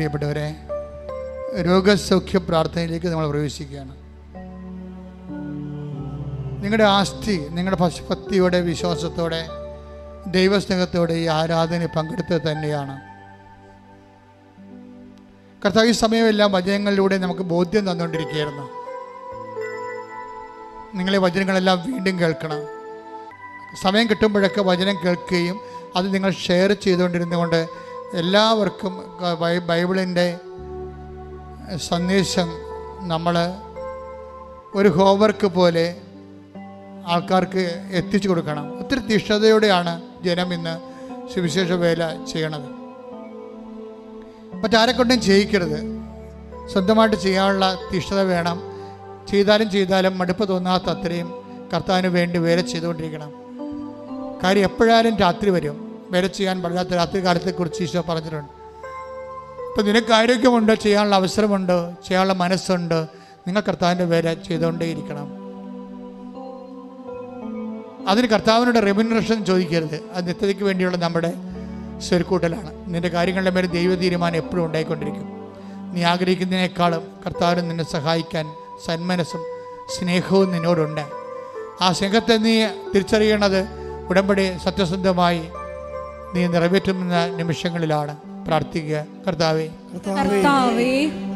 പ്രിയപ്പെട്ടവരെ രോഗസൗഖ്യ പ്രാർത്ഥനയിലേക്ക് നമ്മൾ പ്രവേശിക്കുകയാണ്. നിങ്ങളുടെ ആസ്തി നിങ്ങളുടെ ഭക്തിയോടെ വിശ്വാസത്തോടെ ദൈവസ്നേഹത്തോടെ ഈ ആരാധന പങ്കെടുത്തത് തന്നെയാണ്. കർത്താവ് ഈ സമയമെല്ലാം വചനങ്ങളിലൂടെ നമുക്ക് ബോധ്യം തന്നുകൊണ്ടിരിക്കുകയായിരുന്നു. നിങ്ങളെ വചനങ്ങളെല്ലാം വീണ്ടും കേൾക്കണം. സമയം കിട്ടുമ്പോഴൊക്കെ വചനം കേൾക്കുകയും അത് നിങ്ങൾ ഷെയർ ചെയ്തുകൊണ്ടിരുന്നുകൊണ്ട് എല്ലാവർക്കും ബൈബിളിന്റെ സന്ദേശം നമ്മൾ ഒരു ഹോംവർക്ക് പോലെ ആൾക്കാർക്ക് എത്തിച്ചു കൊടുക്കണം. ഒത്തിരി തീഷ്ണതയോടെയാണ് ജനം ഇന്ന് സുവിശേഷ വേല ചെയ്യണത്. മറ്റാരെ കൊണ്ടും ചെയ്യിക്കരുത്. സ്വന്തമായിട്ട് ചെയ്യാനുള്ള തീഷ്ണത വേണം. ചെയ്താലും ചെയ്താലും മടുപ്പ് തോന്നാത്ത അത്രയും കർത്താവിന് വേണ്ടി വേല ചെയ്തുകൊണ്ടിരിക്കണം. കാര്യം എപ്പോഴായാലും രാത്രി വരും. വേല ചെയ്യാൻ പറ്റാത്ത രാത്രി കാലത്തെക്കുറിച്ച് ഈശോ പറഞ്ഞിട്ടുണ്ട്. ഇപ്പം നിനക്ക് ആരോഗ്യമുണ്ട് ചെയ്യാനുള്ള അവസരമുണ്ട് ചെയ്യാനുള്ള മനസ്സുണ്ട് നിങ്ങൾ കർത്താവിന്റെ വേല ചെയ്തുകൊണ്ടേയിരിക്കണം. അതിന് കർത്താവിനോട് റെമ്യൂണറേഷൻ ചോദിക്കരുത്. അത് നിത്യതയ്ക്ക് വേണ്ടിയുള്ള നമ്മുടെ സ്വരുക്കൂട്ടലാണ്. നിന്റെ കാര്യങ്ങളുടെ മേലെ ദൈവ തീരുമാനം എപ്പോഴും ഉണ്ടായിക്കൊണ്ടിരിക്കും. നീ ആഗ്രഹിക്കുന്നതിനേക്കാളും കർത്താവിന് നിന്നെ സഹായിക്കാൻ സന്മനസ്സും സ്നേഹവും നിന്നോടുണ്ട്. ആ സ്നേഹത്തെ നീ തിരിച്ചറിയണത് ഉടമ്പടി സത്യസന്ധമായി നീ നിറവേറ്റുന്ന നിമിഷങ്ങളിലാണ്. പ്രാർത്ഥിക്കുക. കർത്താവെ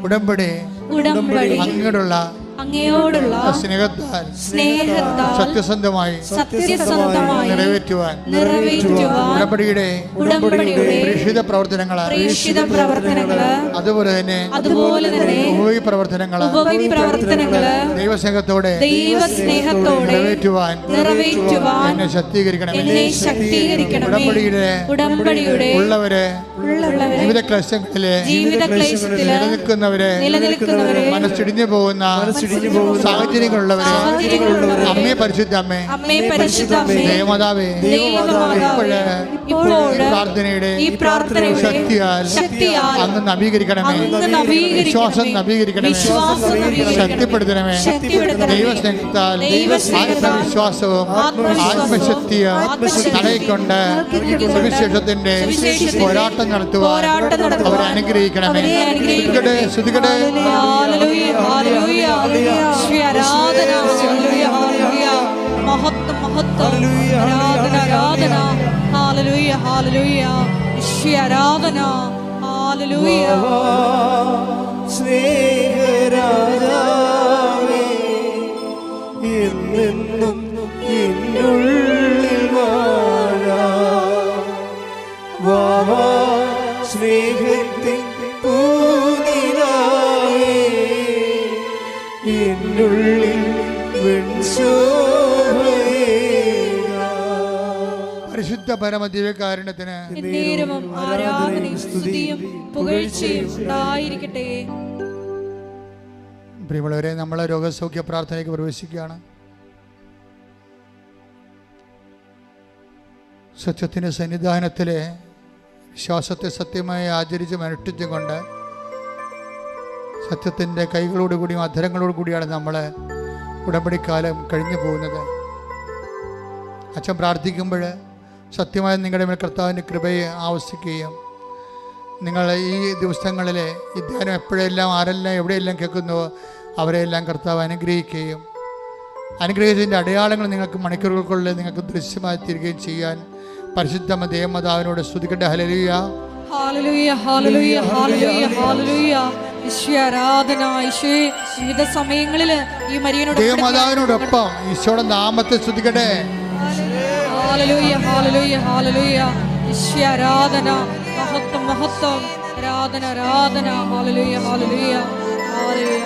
ഉടമ്പടി ഉടമ്പടി അങ്ങോട്ടുള്ള അങ്ങയോടുള്ള സ്നേഹത്താൽ സ്നേഹത്താൽ സത്യസന്ധമായി സത്യസന്ധമായി നിറവേറ്റുവാൻ നിറവേറ്റുവാൻ ഉടമ്പടിയുടെ ഉടമ്പടിയുടെ പ്രേക്ഷിത പ്രവർത്തനങ്ങൾ പ്രേക്ഷിത പ്രവർത്തനങ്ങൾ അതുപോലെ തന്നെ അതുപോലെ തന്നെ ഉപയോഗി പ്രവർത്തനങ്ങൾ ഉപവി പ്രവർത്തനങ്ങൾ ദൈവസ്നേഹത്തോടെ ദൈവസ്നേഹത്തോടെ നിറവേറ്റുവാൻ നിറവേറ്റുവാൻ എന്നെ ശക്തീകരിക്കണം എന്നെ ശക്തീകരിക്കണം ഉടമ്പടിയുടെ ഉടമ്പടിയുടെ ഉള്ളവരെ ഉള്ളവരെ ജീവിത ക്ലേശങ്ങളിലെ ജീവിത ക്ലേശത്തിലെ നിലനിൽക്കുന്നവരെ നിലനിൽക്കുന്നവരെ മനസ്സിടിഞ്ഞു പോകുന്ന സാഹചര്യങ്ങളുള്ളവരെ അമ്മേ പരിശുദ്ധ അമ്മേ അമ്മേ പരിശുദ്ധമേ ദേവമാതാവേ ദൈവമാതാവേ ഇപ്പോഴ് പ്രാർത്ഥനയുടെ ശക്തിയാൽ അങ്ങ് നവീകരിക്കണമേ. വിശ്വാസം നവീകരിക്കണമേ ശക്തിപ്പെടുത്തണമേ. ദൈവസ്നേഹത്താൽ ആത്മവിശ്വാസവും ആത്മശക്തിയും തടയിക്കൊണ്ട് സുവിശേഷത്തിന്റെ പോരാട്ടം നടത്തുവാൻ അവരെ അനുഗ്രഹിക്കണമേ. ശ്രുതികടെ ശ്രുതികടെ ആരാധന ഹാലലൂയ ഹാലലൂയ ശ്രീ ആരാധന. സ്നേഹരാജാവേ എന്നെന്നും എന്നുള്ളിൽ വാഴാ. വാവാ സ്നേഹത്തിൻ പരിശുദ്ധ പരമദിവ്യകാരുണ്യത്തിന് നേരവും ആരാധനയും സ്തുതിയും പുകഴ്ചയും ഉണ്ടായിരിക്കട്ടെ. പ്രിയമുള്ളവരെ നമ്മളെ രോഗസൗഖ്യ പ്രാർത്ഥനയ്ക്ക് പ്രവേശിക്കുകയാണ്. സത്യത്തിന്റെ സന്നിധാനത്തിലെ വിശ്വാസത്തെ സത്യമായി ആചരിച്ച് അനുഷ്ഠിച്ചും കൊണ്ട് സത്യത്തിന്റെ കൈകളോടുകൂടിയും അധരങ്ങളോടു കൂടിയാണ് നമ്മൾ ഉടമ്പടിക്കാലം കഴിഞ്ഞു പോകുന്നത്. അച്ഛൻ പ്രാർത്ഥിക്കുമ്പോൾ സത്യമായി നിങ്ങളുടെ മേൽ കർത്താവിന്റെ കൃപയെ ആവശ്യിക്കുകയും നിങ്ങൾ ഈ ദിവസങ്ങളിൽ ഈ ധ്യാനം എപ്പോഴെല്ലാം ആരെല്ലാം എവിടെയെല്ലാം കേൾക്കുന്നുവോ അവരെല്ലാം കർത്താവ് അനുഗ്രഹിക്കുകയും അനുഗ്രഹിച്ചതിന്റെ അടയാളങ്ങൾ നിങ്ങൾക്ക് മണിക്കൂറുകൾക്കുള്ളിൽ നിങ്ങൾക്ക് ദൃശ്യമായി തീരുകയും ചെയ്യാൻ പരിശുദ്ധ ദേവമാതാവിനോട് സ്തുതിക്കട്ടെ. ഹലലിയ സമയങ്ങളിൽ വിവിധ ഈ മരിയനോട് ദേവമാതാവിനോടൊപ്പം ഈശോയുടെ നാമത്തെ സ്തുതിക്കട്ടെ. ഹാലലൂയ ഹാലലൂയ ഹാലലൂയ ഈശ്വര ആരാധന മഹത്വം മഹത്വം. ആരാധന ആരാധന. ഹാലലൂയ ഹാലലൂയ ഹാലലൂയ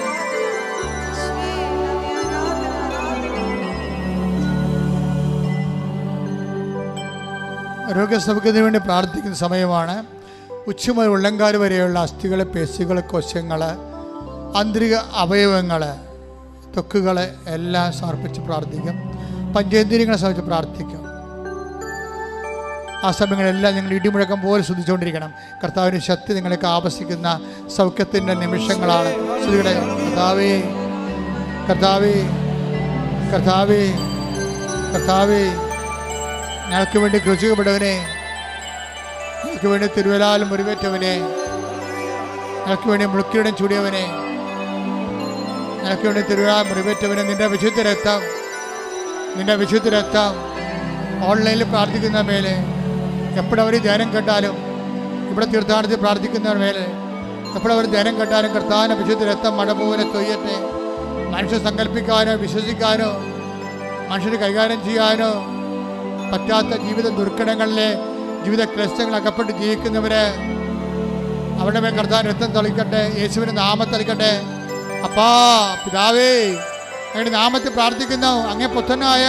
രോഗസൗഖ്യത്തിന് വേണ്ടി പ്രാർത്ഥിക്കുന്ന സമയമാണ്. ഉച്ചമുതൽ ഉള്ളങ്കാൽ വരെയുള്ള അസ്ഥികൾ പേശികൾ കോശങ്ങൾ ആന്തരിക അവയവങ്ങൾ ത്വക്കുകൾ എല്ലാം സമർപ്പിച്ച് പ്രാർത്ഥിക്കും. പഞ്ചേന്ദ്രിയങ്ങളെ സമർപ്പിച്ച് പ്രാർത്ഥിക്കും. ആ സമയങ്ങളെല്ലാം നിങ്ങൾ ഇടിമുഴക്കം പോലെ ശ്രദ്ധിച്ചുകൊണ്ടിരിക്കണം. കർത്താവിന് ശക്തി നിങ്ങൾക്ക് ആവശ്യിക്കുന്ന സൗഖ്യത്തിന്റെ നിമിഷങ്ങളാണ്. ശ്രുതിയുടെ കർത്താവേ കർത്താവേ കർത്താവേ കർത്താവേ ഞങ്ങൾക്ക് വേണ്ടി കൃഷിക്കപ്പെട്ടവനെ ഞങ്ങൾക്ക് വേണ്ടി തിരുവലാൽ മുറിവേറ്റവനെ ഞങ്ങൾക്ക് വേണ്ടി മുളുക്കിയുടെ ചൂടിയവനെ ഞങ്ങൾക്ക് വേണ്ടി തിരുവലാൽ മുറിവേറ്റവനെ നിന്റെ വിശുദ്ധ രക്തം നിന്റെ വിശുദ്ധ രക്തം ഓൺലൈനിൽ പ്രാർത്ഥിക്കുന്ന മേലെ എപ്പോഴവർ ധ്യാനം കേട്ടാലും ഇവിടെ തീർത്ഥാടനത്തിൽ പ്രാർത്ഥിക്കുന്നവർ മേലെ എപ്പോഴവർ ധ്യാനം കേട്ടാലും കർത്താവിനെ വിശുദ്ധ രക്തം മഴ തൊയ്യട്ടെ. മനുഷ്യർ സങ്കല്പിക്കാനോ വിശ്വസിക്കാനോ മനുഷ്യർ കൈകാര്യം ചെയ്യാനോ പറ്റാത്ത ജീവിത ദുർഘടങ്ങളിലെ ജീവിത ക്ലസ്റ്റങ്ങൾ അകപ്പെട്ട് ജീവിക്കുന്നവരെ അവരുടെ മേൽ കർത്താൻ രക്തം തളിക്കട്ടെ യേശുവിന്റെ നാമം തളിക്കട്ടെ. അപ്പാ പിതാവേ അങ്ങയുടെ നാമത്തിൽ പ്രാർത്ഥിക്കുന്നു. അങ്ങേ പുത്തനായ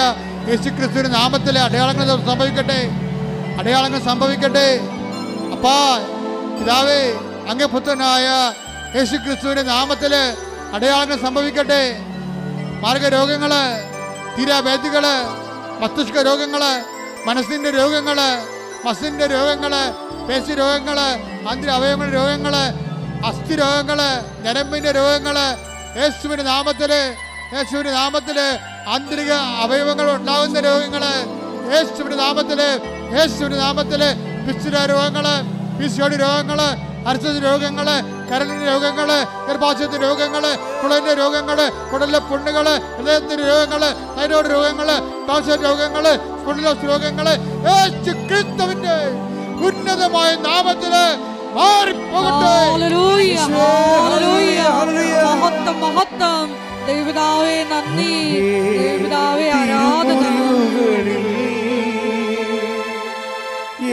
യേശു ക്രിസ്തുവിന്റെ നാമത്തിലെ അടയാളങ്ങൾ സംഭവിക്കട്ടെ. അടയാളങ്ങൾ സംഭവിക്കട്ടെ. അപ്പാ പിതാവേ അങ്ങേ പുത്രനായ യേശു ക്രിസ്തുവിന്റെ നാമത്തിൽ അടയാളങ്ങൾ സംഭവിക്കട്ടെ. മാർഗരോഗങ്ങൾ തീരാവേദികൾ മസ്തിഷ്ക രോഗങ്ങൾ മനസ്സിന്റെ രോഗങ്ങൾ മസിന്റെ രോഗങ്ങൾ പേശി രോഗങ്ങൾ അന്തിര അവയവങ്ങളുടെ രോഗങ്ങൾ അസ്ഥി രോഗങ്ങൾ ഞരമ്പിന്റെ രോഗങ്ങൾ യേശുവിന്റെ നാമത്തിൽ യേശുവിന്റെ നാമത്തിൽ ആന്തരിക അവയവങ്ങൾ ഉണ്ടാകുന്ന രോഗങ്ങൾ യേശുവിന്റെ നാമത്തിൽ പിശുര രോഗങ്ങൾ പിസിയോടി രോഗങ്ങൾ അർച്ചതി രോഗങ്ങൾ കരളിന്റെ രോഗങ്ങൾ ഗർഭാശയത്തിന്റെ രോഗങ്ങൾ കുളലിന്റെ രോഗങ്ങൾ കുടലിലെ പുണ്ണുകൾ ഹൃദയത്തിന്റെ രോഗങ്ങൾ തൈറോയ്ഡ് രോഗങ്ങൾ രോഗങ്ങൾ സ്പൊണ്ടിലോസ് രോഗങ്ങൾ യേശു ക്രിസ്തുവിന്റെ ഉന്നതമായ നാമത്തിൽ മാറിപ്പോകട്ടെ. Hallelujah, hallelujah. ഹല്ലേലൂയ. മഹത്വം മഹത്വം. ദൈവപിതാവേ നന്ദി. ദൈവതാവേ ആരാധന.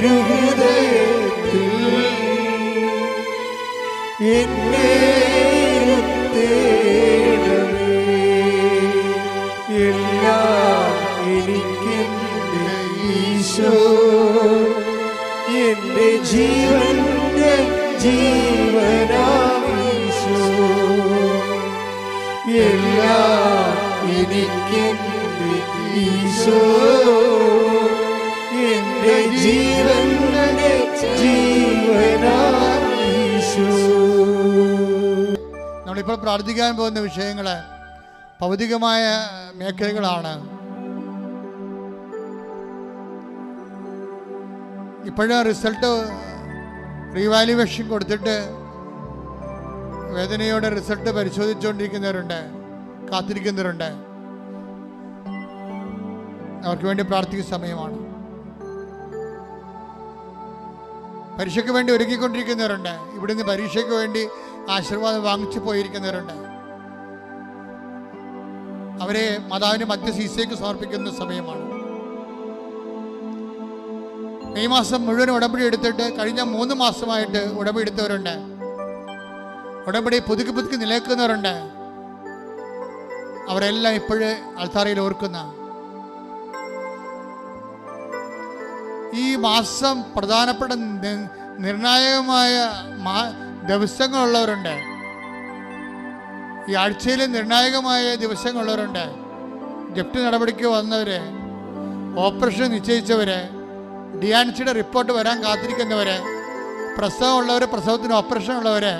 തിരുഹൃദയത്തിൽ എന്നെ എല്ലാം എനിക്കെന്റെ ഈശോ എന്റെ ജീവന്റെ ജീവനാമീശോ എല്ലാം എനിക്കെന്റെ ഈശോ. എന്റെ ജീവൻ നമ്മളിപ്പോൾ പ്രാർത്ഥിക്കാൻ പോകുന്ന വിഷയങ്ങൾ ഭൗതികമായ മേഖലകളാണ്. ഇപ്പോഴും റിസൾട്ട് റീവാലുവേഷൻ കൊടുത്തിട്ട് വേദനയോടെ റിസൾട്ട് പരിശോധിച്ചുകൊണ്ടിരിക്കുന്നവരുണ്ട് കാത്തിരിക്കുന്നവരുണ്ട്. അവർക്ക് വേണ്ടി പ്രാർത്ഥിക്കുന്ന സമയമാണ്. പരീക്ഷയ്ക്ക് വേണ്ടി ഒരുക്കിക്കൊണ്ടിരിക്കുന്നവരുണ്ട്. ഇവിടുന്ന് പരീക്ഷയ്ക്ക് വേണ്ടി ആശീർവാദം വാങ്ങിച്ചു പോയിരിക്കുന്നവരുണ്ട്. അവരെ മാതാവിന്റെ മധ്യശീശയ്ക്ക് സമർപ്പിക്കുന്ന സമയമാണ്. മെയ് മാസം മുഴുവൻ ഉടമ്പടി എടുത്തിട്ട് കഴിഞ്ഞ മൂന്ന് മാസമായിട്ട് ഉടമ്പടി എടുത്തവരുണ്ട്. ഉടമ്പടി പുതുക്കി പുതുക്കി നിലനിൽക്കുന്നവരുണ്ട്. അവരെല്ലാം ഇപ്പോഴേ അൾത്താറയിൽ ഓർക്കുന്ന ഈ മാസം പ്രധാനപ്പെട്ട നിർണായകമായ ദിവസങ്ങളുള്ളവരുണ്ട്. ഈ ആഴ്ചയിലെ നിർണായകമായ ദിവസങ്ങളുള്ളവരുണ്ട്. ജപ്തി നടപടിക്ക് വന്നവര് ഓപ്പറേഷൻ നിശ്ചയിച്ചവര് ഡിയാൻസിയുടെ റിപ്പോർട്ട് വരാൻ കാത്തിരിക്കുന്നവര് പ്രസവമുള്ളവര് പ്രസവത്തിന് ഓപ്പറേഷൻ ഉള്ളവര്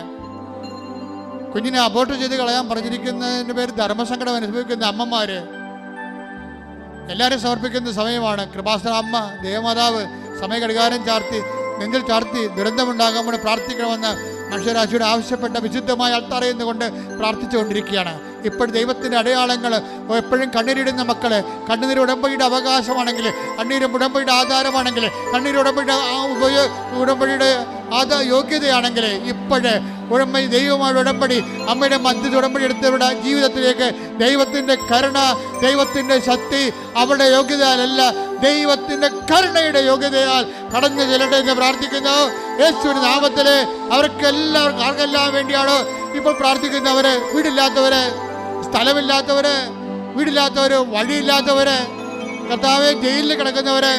കുഞ്ഞിനെ അബോർട്ട് ചെയ്ത് കളയാൻ പറഞ്ഞിരിക്കുന്നതിന്റെ പേര് ധർമ്മസങ്കടം അനുഭവിക്കുന്ന അമ്മമാര് എല്ലാവരും സമർപ്പിക്കുന്ന സമയമാണ്. കൃപാസന അമ്മ ദേവമാതാവ് സമയ ഘടികാരം ചാർത്തി നെഞ്ചിൽ ചാർത്തി ദുരന്തമുണ്ടാകാൻ പ്രാർത്ഥിക്കണമെന്ന് മനുഷ്യരാശിയോട് ആവശ്യപ്പെട്ട വിശുദ്ധമായ അത്തറയുന്നുകൊണ്ട് പ്രാർത്ഥിച്ചുകൊണ്ടിരിക്കുകയാണ്. ഇപ്പോൾ ദൈവത്തിന്റെ അടയാളങ്ങൾ എപ്പോഴും കണ്ണീരിടുന്ന മക്കൾ കണ്ണുനീർ ഉടമ്പടിയുടെ അവകാശമാണെങ്കിൽ കണ്ണീര് ഉടമ്പടിയുടെ ആധാരമാണെങ്കിൽ കണ്ണീർ ഉടമ്പടിയുടെ ആ ഉപയോ ഉടമ്പടിയുടെ ആധാ യോഗ്യതയാണെങ്കിൽ ഇപ്പോഴ് ഉടമ്പടി ദൈവമായ ഉടമ്പടി അമ്മയുടെ മധ്യത്തിൽ ഉടമ്പടി എടുത്തവരുടെ ജീവിതത്തിലേക്ക് ദൈവത്തിന്റെ കരുണ ദൈവത്തിന്റെ ശക്തി അവരുടെ യോഗ്യതയല്ല ദൈവത്തിന്റെ കരുണയുടെ യോഗ്യതയാൽ കടന്നു ചെല്ലട്ടെ എന്ന് പ്രാർത്ഥിക്കുന്നു. യേശുവിന്റെ നാമത്തിൽ അവർക്കെല്ലാവർക്കും ആർക്കെല്ലാം വേണ്ടിയാണ് ഇപ്പോൾ പ്രാർത്ഥിക്കുന്നവര് വീടില്ലാത്തവര് സ്ഥലമില്ലാത്തവര് വീടില്ലാത്തവര് വഴിയില്ലാത്തവര് കർത്താവ് ജയിലിൽ കിടക്കുന്നവര്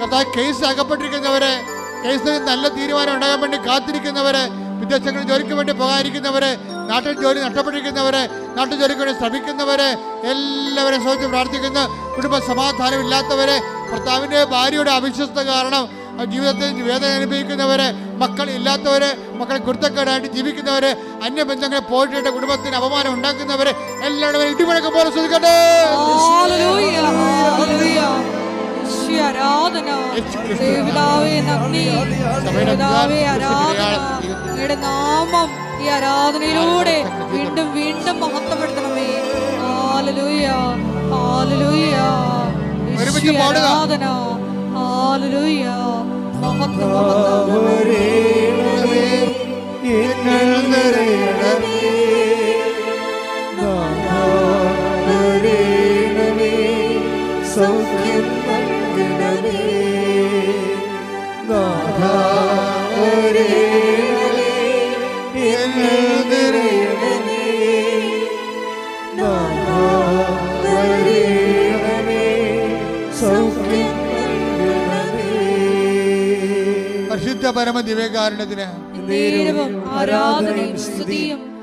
കർത്താവ് കേസ് അകപ്പെട്ടിരിക്കുന്നവര് കേസിൽ നല്ല തീരുമാനം ഉണ്ടാകാൻ വേണ്ടി കാത്തിരിക്കുന്നവരെ വിദേശങ്ങളിൽ ജോലിക്ക് വേണ്ടി പോകാതിരിക്കുന്നവര് നാട്ടിൽ ജോലി നഷ്ടപ്പെട്ടിരിക്കുന്നവര് നാട്ടിൽ ജോലിക്ക് വേണ്ടി ശ്രമിക്കുന്നവര് എല്ലാവരെയും സംബന്ധിച്ച് പ്രാർത്ഥിക്കുന്ന. കുടുംബ സമാധാനം ഇല്ലാത്തവരെ ഭർത്താവിന്റെ ഭാര്യയുടെ അവിശ്വസ്ത കാരണം ജീവിതത്തിൽ വേദന അനുഭവിക്കുന്നവരെ മക്കൾ ഇല്ലാത്തവരെ മക്കൾ കുരുത്തക്കേടായിട്ട് ജീവിക്കുന്നവരെ അന്യബന്ധങ്ങളെ പോയിട്ട് കുടുംബത്തിന് അപമാനം ഉണ്ടാക്കുന്നവരെ എല്ലാവരും ഇടിമുഴക്കം പോലെ ശ്രദ്ധിക്കട്ടെ നാമം ഈ ആരാധനയിലൂടെ വീണ്ടും വീണ്ടും മഹത്വപ്പെടുത്തണമേ. ഒരുമിച്ച് പാടുക. ആരാധന. ഹാലലൂയ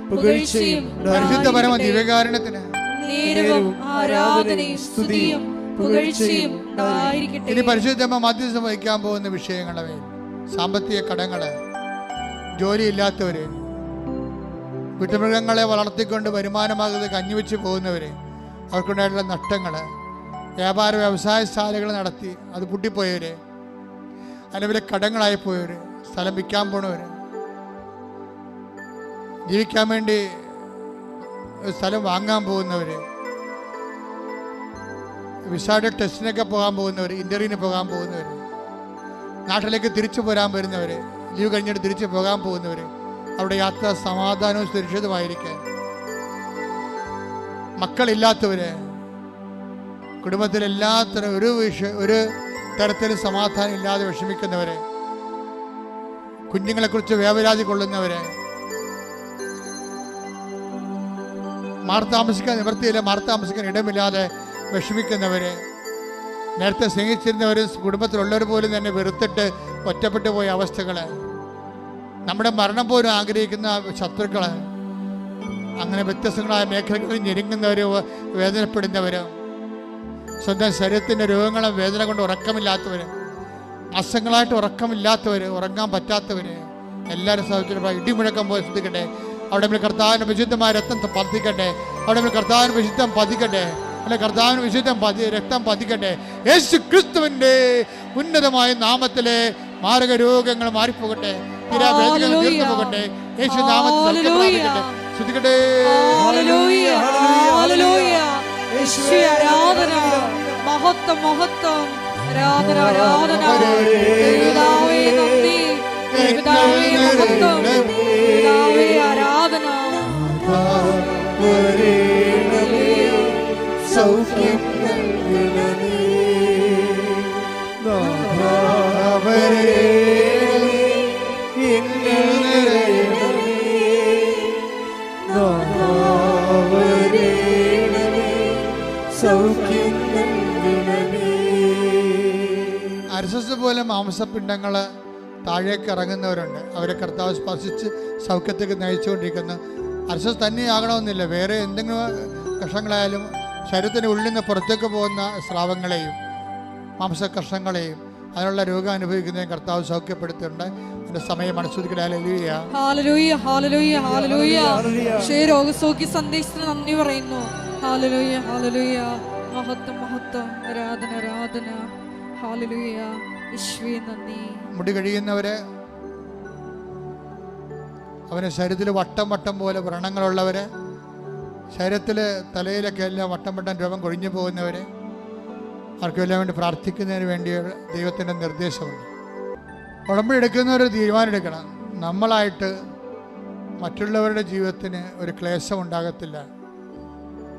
പുകഴ്ചയും പരിശുദ്ധ പരമ ഉണ്ടായിരിക്കട്ടെ. ഇനി പരിശുദ്ധമ്മ മധ്യസ്ഥം വഹിക്കാൻ പോകുന്ന വിഷയങ്ങളെ സാമ്പത്തിക കടങ്ങൾ ജോലിയില്ലാത്തവര് വീട്ടുമൃഗങ്ങളെ വളർത്തിക്കൊണ്ട് വരുമാനമാകുന്നത് കഞ്ഞിവെച്ച് പോകുന്നവര് അവർക്കുണ്ടായിട്ടുള്ള നഷ്ടങ്ങൾ വ്യാപാര വ്യവസായ ശാലകൾ നടത്തി അത് പൊട്ടിപ്പോയവര് അല്ലെങ്കിൽ കടങ്ങളായി പോയവര് സ്ഥലം വിൽക്കാൻ പോണവർ ജീവിക്കാൻ വേണ്ടി സ്ഥലം വാങ്ങാൻ പോകുന്നവർ വിസയുടെ ടെസ്റ്റിനൊക്കെ പോകാൻ പോകുന്നവർ ഇന്റർവ്യൂവിന് പോകാൻ പോകുന്നവർ നാട്ടിലേക്ക് തിരിച്ചു പോരാൻ വരുന്നവർ ലീവ് കഴിഞ്ഞിട്ട് തിരിച്ചു പോകാൻ പോകുന്നവർ അവിടെ യാത്ര സമാധാനവും സുരക്ഷിതമായിരിക്കാൻ. മക്കളില്ലാത്തവര് കുടുംബത്തിൽ ഒരു വിഷ ഒരു തരത്തിലും സമാധാനം ഇല്ലാതെ വിഷമിക്കുന്നവര്. കുഞ്ഞുങ്ങളെക്കുറിച്ച് വേവരാതി കൊള്ളുന്നവരെ. മാർത്താമസിക്കാൻ താമസിക്കാൻ നിവൃത്തിയില്ല മാർത്താമസിക്കാൻ ഇടമില്ലാതെ വിഷമിക്കുന്നവര്. നേരത്തെ സ്നേഹിച്ചിരുന്നവരും കുടുംബത്തിലുള്ളവർ പോലും തന്നെ വെറുത്തിട്ട് ഒറ്റപ്പെട്ടു പോയ അവസ്ഥകൾ. നമ്മുടെ മരണം പോലും ആഗ്രഹിക്കുന്ന ശത്രുക്കൾ. അങ്ങനെ വ്യത്യസ്തങ്ങളായ മേഖലകളിൽ ഞെരുങ്ങുന്നവരും വേദനപ്പെടുന്നവരും. സ്വന്തം ശരീരത്തിന്റെ രോഗങ്ങളും വേദന കൊണ്ട് ഉറക്കമില്ലാത്തവർ മാസങ്ങളായിട്ട് ഉറക്കമില്ലാത്തവർ ഉറങ്ങാൻ പറ്റാത്തവർ എല്ലാവരും സാഹചര്യം ഇടിമുഴക്കം പോലെ ശ്രദ്ധിക്കട്ടെ. അവിടെ നമ്മൾ കർത്താവിന് വിശുദ്ധമായ രക്തം പതിക്കട്ടെ. അവിടെ നമ്മൾ കർത്താവിന് വിശുദ്ധം പതിക്കട്ടെ. അല്ലെ കർത്താവിന് വിശുദ്ധം പതി രക്തം പതിക്കട്ടെ. യേശു ക്രിസ്തുവിന്റെ ഉന്നതമായ നാമത്തിലെ മാരക രോഗങ്ങൾ മാറിപ്പോകട്ടെ തീരാവേദനകൾ തീർന്നു പോകട്ടെ. യേശു നാമത്തിൽ. ശ്രദ്ധിക്കട്ടെ. മഹത്വം മഹത്വം. ആരാധന ആരാധന. ദൈവതാവേ നന്ദി. ദൈവതാവേ മഹത്വം. ദൈവതാവേ ആരാധന. അരസസ് പോലെ മാംസപിണ്ഡങ്ങൾ താഴേക്ക് ഇറങ്ങുന്നവരുണ്ട്. അവരെ കർത്താവ് സ്പർശിച്ച് സൗഖ്യത്തേക്ക് നയിച്ചുകൊണ്ടിരിക്കുന്നു. അർശസ് തന്നെയാകണമെന്നില്ല. വേറെ എന്തെങ്കിലും കഷങ്ങളായാലും ശരീരത്തിന് ഉള്ളിൽ നിന്ന് പുറത്തേക്ക് പോകുന്ന സ്രാവങ്ങളെയും മാംസകഷങ്ങളെയും അതിനുള്ള രോഗം അനുഭവിക്കുന്നതിന് കർത്താവ് സൗഖ്യപ്പെടുത്തിയിട്ടുണ്ട് അതിന്റെ സമയം രോഗസൗഖ്യ സന്ദേശത്തിന് നന്ദി പറയുന്നു. മഹത്വം മഹത്വം. ആരാധന ആരാധന. ഹാലലൂയ വിശ്വേ നന്ദി മുടി കഴിയുന്നവര് അവന് ശരീരത്തിൽ വട്ടം വട്ടം പോലെ വ്രണങ്ങളുള്ളവര് ശരീരത്തിൽ തലയിലൊക്കെ എല്ലാം വട്ടം വട്ടം രോഗം കൊഴിഞ്ഞു പോകുന്നവര് അവർക്കെല്ലാം വേണ്ടി പ്രാർത്ഥിക്കുന്നതിന് വേണ്ടി ദൈവത്തിന്റെ നിർദ്ദേശമുണ്ട്. ഉടമ്പെടുക്കുന്നവർ തീരുമാനമെടുക്കണം. നമ്മളായിട്ട് മറ്റുള്ളവരുടെ ജീവിതത്തിന് ഒരു ക്ലേശം ഉണ്ടാകത്തില്ല.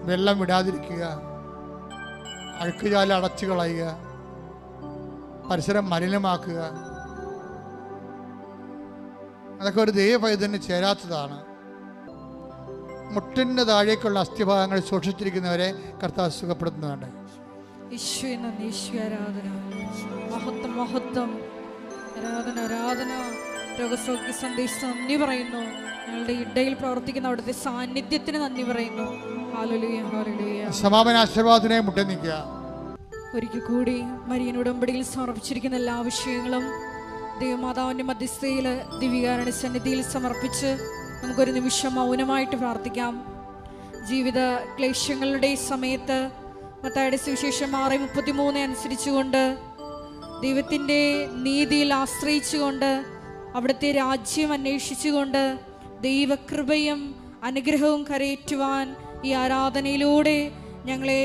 വെള്ളം വിടാതിരിക്കുക അഴുക്കുചാല അടച്ചു കളയുക പരിസരം മലിനമാക്കുക. അതൊക്കെ ഒരു ദൈവഭയത്തിന് ചേരാത്തതാണ്. മുട്ടിന്റെ താഴേക്കുള്ള അസ്ഥിഭാഗങ്ങൾ സൂക്ഷിച്ചിരിക്കുന്നവരെ കർത്താവ് സുഖപ്പെടുത്തുന്നതാണ് മഹത്വം മഹത്വം. ആരാധന ആരാധന. രോഗസൗഖ്യ സന്ദേശം നന്ദി പറയുന്നു. ഞങ്ങളുടെ ഇടയിൽ പ്രവർത്തിക്കുന്ന അവിടുത്തെ സാന്നിധ്യത്തിന് നന്ദി പറയുന്നു. സമാപന ആശീർവാദത്തിനെ മുട്ടി നിൽക്കുക. ഒരിക്കൽ കൂടി മരിയൻ ഉടമ്പടിയിൽ സമർപ്പിച്ചിരിക്കുന്ന എല്ലാ വിഷയങ്ങളും ദൈവമാതാവിന്റെ മധ്യസ്ഥയിൽ ദിവ്യകാരണ സന്നിധിയിൽ സമർപ്പിച്ച് നമുക്കൊരു നിമിഷം മൗനമായിട്ട് പ്രാർത്ഥിക്കാം. ജീവിത ക്ലേശങ്ങളുടെ സമയത്ത് മത്തായുടെ സുവിശേഷം ആറ് മുപ്പത്തിമൂന്ന് അനുസരിച്ചുകൊണ്ട് ദൈവത്തിന്റെ നീതിയിൽ ആശ്രയിച്ചുകൊണ്ട് അവിടുത്തെ രാജ്യം അന്വേഷിച്ചുകൊണ്ട് ദൈവകൃപയും അനുഗ്രഹവും കരയേറ്റുവാൻ ഈ ആരാധനയിലൂടെ ഞങ്ങളെ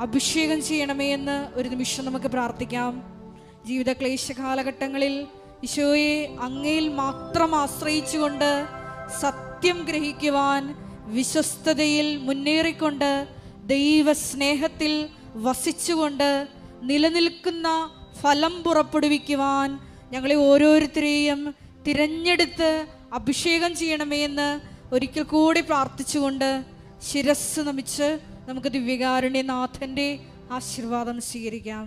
അഭിഷേകം ചെയ്യണമേ എന്ന് ഒരു നിമിഷം നമുക്ക് പ്രാർത്ഥിക്കാം. ജീവിത ക്ലേശ കാലഘട്ടങ്ങളിൽ ഈശോയെ അങ്ങയിൽ മാത്രം ആശ്രയിച്ചുകൊണ്ട് സത്യം ഗ്രഹിക്കുവാൻ വിശ്വസ്തതയിൽ മുന്നേറിക്കൊണ്ട് ദൈവസ്നേഹത്തിൽ വസിച്ചുകൊണ്ട് നിലനിൽക്കുന്ന ഫലം പുറപ്പെടുവിക്കുവാൻ ഞങ്ങളെ ഓരോരുത്തരെയും തിരഞ്ഞെടുത്ത് അഭിഷേകം ചെയ്യണമേ എന്ന് ഒരിക്കൽ കൂടി പ്രാർത്ഥിച്ചുകൊണ്ട് ശിരസ് നമിച്ച് നമുക്ക് ദിവ്യകാരുണ്യനാഥന്റെ ആശീർവാദം സ്വീകരിക്കാം.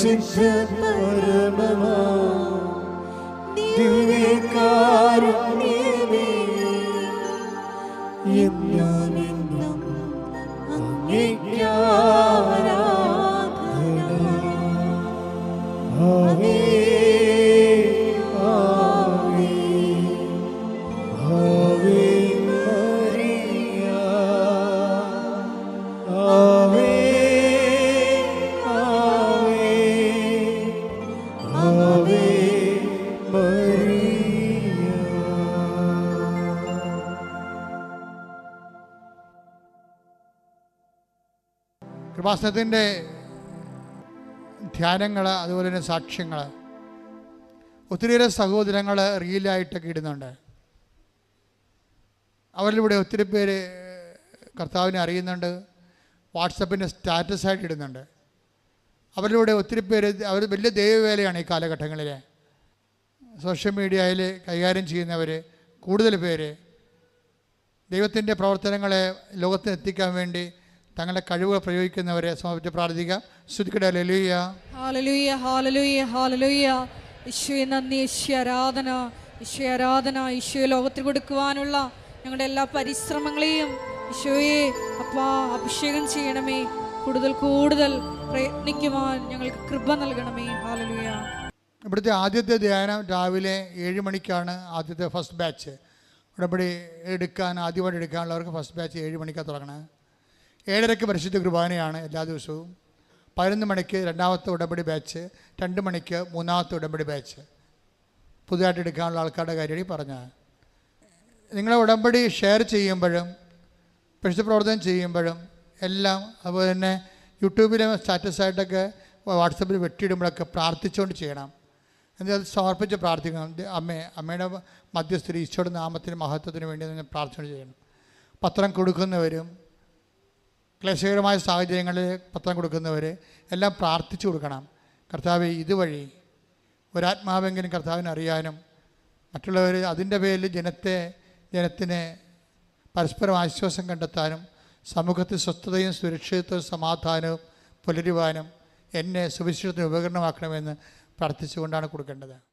പരിശുദ്ധ പരമമാ ദിവ്യകാരുണ്യമേ എന്നും എന്നും കൃപാസനത്തിന്റെ ധ്യാനങ്ങൾ അതുപോലെ തന്നെ സാക്ഷ്യങ്ങൾ ഒത്തിരിയേറെ സഹോദരങ്ങൾ റീലായിട്ടൊക്കെ ഇടുന്നുണ്ട്. അവരിലൂടെ ഒത്തിരി പേര് കർത്താവിനെ അറിയുന്നുണ്ട് വാട്സപ്പിന്റെ സ്റ്റാറ്റസായിട്ട് ഇടുന്നുണ്ട്. അവരിലൂടെ ഒത്തിരി പേര് അവർ വലിയ ദൈവവേലയാണ് ഈ കാലഘട്ടങ്ങളിൽ സോഷ്യൽ മീഡിയയിൽ കൈകാര്യം ചെയ്യുന്നവർ കൂടുതൽ പേര് ദൈവത്തിന്റെ പ്രവർത്തനങ്ങളെ ലോകത്തിന് എത്തിക്കാൻ വേണ്ടി തങ്ങളുടെ കഴിവുകൾ പ്രയോഗിക്കുന്നവരെ സമർപ്പിച്ച് പ്രാർത്ഥിക്കാം. ശ്രുതിക്കട ലലിയ ഹാലലുയ്യ ഹാലലുയ്യ ഹാലലുയ്യ ഈശോയെ നന്ദി ഈശോ ആരാധന ഈശോ ആരാധന ഈശോയെ ലോകത്തിൽ കൊടുക്കുവാനുള്ള ഞങ്ങളുടെ എല്ലാ പരിശ്രമങ്ങളെയും ഈശോയെ അപ്പാ അഭിഷേകം ചെയ്യണമേ. കൂടുതൽ കൂടുതൽ പ്രയത്നിക്കുവാൻ ഞങ്ങൾക്ക് കൃപ നൽകണമേ. ഹാലലുയ ഇവിടുത്തെ ആദ്യത്തെ ധ്യാനം രാവിലെ ഏഴ് മണിക്കാണ് ആദ്യത്തെ ഫസ്റ്റ് ബാച്ച് ഉടമ്പടി എടുക്കാൻ ആദ്യമായിട്ട് എടുക്കാനുള്ളവർക്ക് ഫസ്റ്റ് ബാച്ച് ഏഴ് മണിക്കാണ് തുടങ്ങണത് ഏഴരയ്ക്ക് പരിശുദ്ധ കുർബാനയാണ് എല്ലാ ദിവസവും. പതിനൊന്ന് മണിക്ക് രണ്ടാമത്തെ ഉടമ്പടി ബാച്ച് രണ്ട് മണിക്ക് മൂന്നാമത്തെ ഉടമ്പടി ബാച്ച് പുതുതായിട്ട് എടുക്കാനുള്ള ആൾക്കാരുടെ കാര്യമാണ് ഈ പറഞ്ഞത് നിങ്ങളെ ഉടമ്പടി ഷെയർ ചെയ്യുമ്പോഴും പരിശുദ്ധ പ്രവർത്തനം ചെയ്യുമ്പോഴും എല്ലാം അതുപോലെ തന്നെ യൂട്യൂബിലെ സ്റ്റാറ്റസായിട്ടൊക്കെ വാട്സപ്പിൽ വെട്ടിയിടുമ്പോഴൊക്കെ പ്രാർത്ഥിച്ചുകൊണ്ട് ചെയ്യണം. എന്നാൽ സമർപ്പിച്ച് പ്രാർത്ഥിക്കണം. അമ്മേ അമ്മയുടെ മധ്യസ്ഥ ഈശോയുടെ നാമത്തിന് മഹത്വത്തിന് വേണ്ടി പ്രാർത്ഥന ചെയ്യണം. പത്രം കൊടുക്കുന്നവരും ക്ലേശകരമായ സാഹചര്യങ്ങളിൽ പത്രം കൊടുക്കുന്നവർ എല്ലാം പ്രാർത്ഥിച്ചു കൊടുക്കണം. കർത്താവ് ഇതുവഴി ഒരാത്മാവെങ്കിലും കർത്താവിനെ അറിയാനും മറ്റുള്ളവർ അതിന്റെ പേരിൽ ജനത്തെ ജനത്തിന് പരസ്പരം ആശ്വാസം കണ്ടെത്താനും സമൂഹത്തിൽ സ്വസ്ഥതയും സുരക്ഷിതത്വവും സമാധാനവും പുലരുവാനും എന്നെ സുവിശേഷത്തിന് ഉപകരണമാക്കണമെന്ന് പ്രാർത്ഥിച്ചുകൊണ്ടാണ് കൊടുക്കേണ്ടത്.